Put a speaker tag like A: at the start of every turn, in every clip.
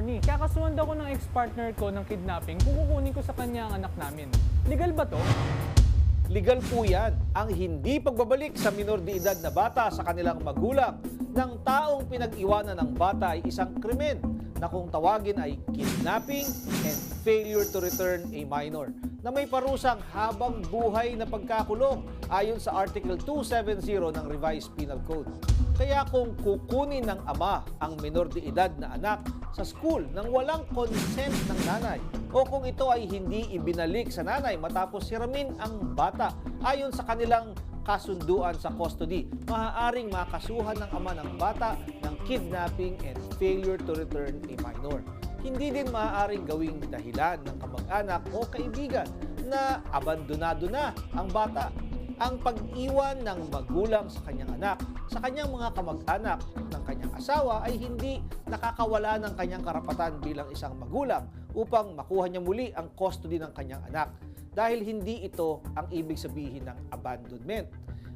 A: attorney. Kakasuhan daw ko ng ex-partner ko ng kidnapping kung kukunin ko sa kanya ang anak namin. Legal ba to?
B: Legal po yan ang hindi pagbabalik sa minor de edad na bata sa kanilang magulang ng taong pinag-iwanan ng bata ay isang krimen na kung tawagin ay kidnapping and failure to return a minor na may parusang habang buhay na pagkakulong ayon sa Article 270 ng Revised Penal Code. Kaya kung kukunin ng ama ang minor de edad na anak sa school nang walang consent ng nanay o kung ito ay hindi ibinalik sa nanay matapos hiramin ang bata ayon sa kanilang kasunduan sa custody, maaaring makasuhan ng ama ng bata ng kidnapping and failure to return a minor. Hindi din maaaring gawing dahilan ng kamag-anak o kaibigan na abandonado na ang bata. Ang pag-iwan ng magulang sa kanyang anak sa kanyang mga kamag-anak ng kanyang asawa ay hindi nakakawala ng kanyang karapatan bilang isang magulang upang makuha niya muli ang custody ng kanyang anak dahil hindi ito ang ibig sabihin ng abandonment.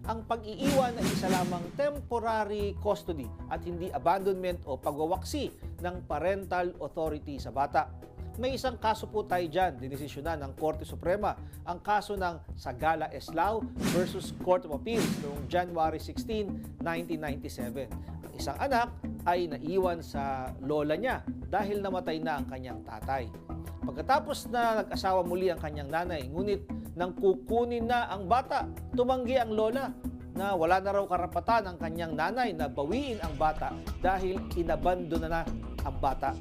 B: Ang pag-iiwan ay isa lamang temporary custody at hindi abandonment o pagwawaksi ng parental authority sa bata. May isang kaso po tayo dyan, dinesisyonan ng Korte Suprema, ang kaso ng Sagala Eslao versus Court of Appeals noong January 16, 1997. Ang isang anak ay naiwan sa lola niya dahil namatay na ang kanyang tatay. Pagkatapos na nag-asawa muli ang kanyang nanay, ngunit nang kukunin na ang bata, tumanggi ang lola na wala na raw karapatan ang kanyang nanay na bawiin ang bata dahil inabandona na ang bata.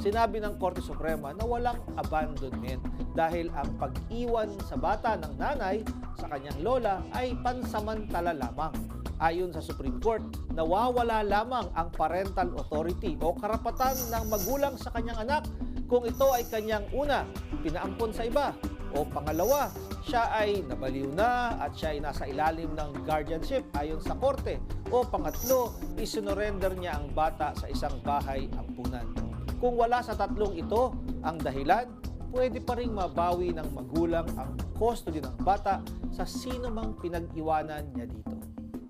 B: Sinabi ng Korte Suprema na walang abandonment dahil ang pag-iwan sa bata ng nanay sa kanyang lola ay pansamantala lamang. Ayon sa Supreme Court, nawawala lamang ang parental authority o karapatan ng magulang sa kanyang anak kung ito ay kanyang una, pinaampon sa iba, o pangalawa, siya ay nabaliw na at siya ay nasa ilalim ng guardianship ayon sa korte, o pangatlo, isinurrender niya ang bata sa isang bahay ampunan. Kung wala sa tatlong ito ang dahilan, pwede pa rin mabawi ng magulang ang custody ng bata sa sino mang pinag-iwanan niya dito.